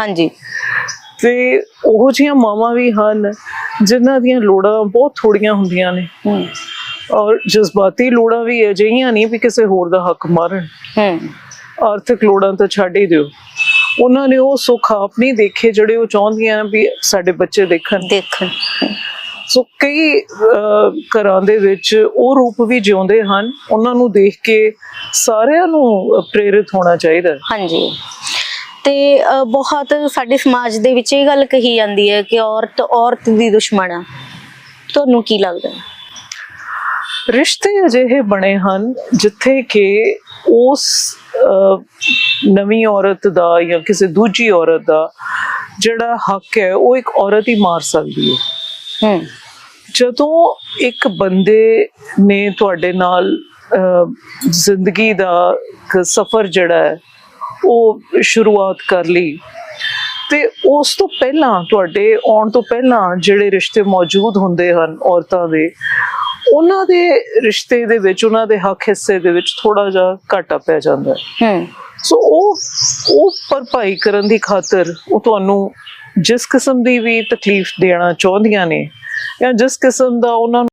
ਹਾਂਜੀ। ਤੇ ਉਹ ਜਿਹੀਆਂ ਮਾਵਾਂ ਵੀ ਹਨ ਜਿਨ੍ਹਾਂ ਦੀਆਂ ਲੋੜਾਂ ਬਹੁਤ ਥੋੜੀਆਂ ਹੁੰਦੀਆਂ ਨੇ। ਹੂੰ। ਔਰ ਜਜ਼ਬਾਤੀ ਲੋੜਾਂ ਵੀ ਅਜਿਹੀਆਂ ਨਹੀਂ ਵੀ ਕਿਸੇ ਹੋਰ ਦਾ ਹੱਕ ਮਾਰਨ। ਹੂੰ। ਆਰਥਿਕ ਲੋੜਾਂ ਤਾਂ ਛੱਡ ਹੀ ਦਿਓ। ਉਹਨਾਂ ਨੇ ਉਹ ਸੁੱਖ ਆਪ ਨਹੀਂ ਦੇਖੇ ਜਿਹੜੇ ਉਹ ਚਾਹੁੰਦੀਆਂ ਵੀ ਸਾਡੇ ਬੱਚੇ ਦੇਖਣ। ਦੇਖਣ। ਸੋ ਕਈ ਘਰਾਂ ਦੇ ਵਿੱਚ ਉਹ ਰੂਪ ਵੀ ਜਿਉਂਦੇ ਹਨ। ਉਹਨਾਂ ਨੂੰ ਦੇਖ ਕੇ ਸਾਰਿਆਂ ਨੂੰ ਪ੍ਰੇਰਿਤ ਹੋਣਾ ਚਾਹੀਦਾ ਹਾਂਜੀ। ਤੇ ਬਹੁਤ ਸਾਡੇ ਸਮਾਜ ਦੇ ਵਿੱਚ ਇਹ ਗੱਲ ਕਹੀ ਜਾਂਦੀ ਹੈ ਕਿ ਔਰਤ ਔਰਤ ਦੀ ਦੁਸ਼ਮਣ ਆ। ਤੁਹਾਨੂੰ ਕੀ ਲੱਗਦਾ? ਰਿਸ਼ਤੇ ਅਜਿਹੇ ਬਣੇ ਹਨ ਜਿੱਥੇ ਕਿ ਉਸ ਅਹ, ਨਵੀਂ ਔਰਤ ਦਾ ਜਾਂ ਕਿਸੇ ਦੂਜੀ ਔਰਤ ਦਾ ਜਿਹੜਾ ਹੱਕ ਹੈ ਉਹ ਇੱਕ ਔਰਤ ਹੀ ਮਾਰ ਸਕਦੀ ਹੈ। ਹੂੰ। ਜਦੋਂ ਇੱਕ ਬੰਦੇ ਨੇ ਤੁਹਾਡੇ ਨਾਲ ਅਹ, ਜ਼ਿੰਦਗੀ ਦਾ ਸਫ਼ਰ ਜਿਹੜਾ ਹੈ ਉਹ ਸ਼ੁਰੂਆਤ ਕਰ ਲਈ। ਤੇ ਉਸ ਤੋਂ ਪਹਿਲਾਂ ਤੁਹਾਡੇ ਆਉਣ ਤੋਂ ਪਹਿਲਾਂ ਜਿਹੜੇ ਰਿਸ਼ਤੇ ਮੌਜੂਦ ਹੁੰਦੇ ਹਨ ਔਰਤਾਂ ਦੇ ਉਹਨਾਂ ਦੇ ਰਿਸ਼ਤੇ ਦੇ ਵਿੱਚ ਉਹਨਾਂ ਦੇ ਹੱਕ ਹਿੱਸੇ ਦੇ ਵਿੱਚ ਥੋੜਾ ਜਿਹਾ ਘਾਟਾ ਪੈ ਜਾਂਦਾ ਹੈ। ਹੂੰ। ਸੋ ਉਹ ਉਹ ਭਰਪਾਈ ਕਰਨ ਦੀ ਖਾਤਰ ਉਹ ਤੁਹਾਨੂੰ ਜਿਸ ਕਿਸਮ ਦੀ ਵੀ ਤਕਲੀਫ ਦੇਣਾ ਚਾਹੁੰਦੀਆਂ ਨੇ ਜਾਂ ਜਿਸ ਕਿਸਮ ਦਾ ਉਹਨਾਂ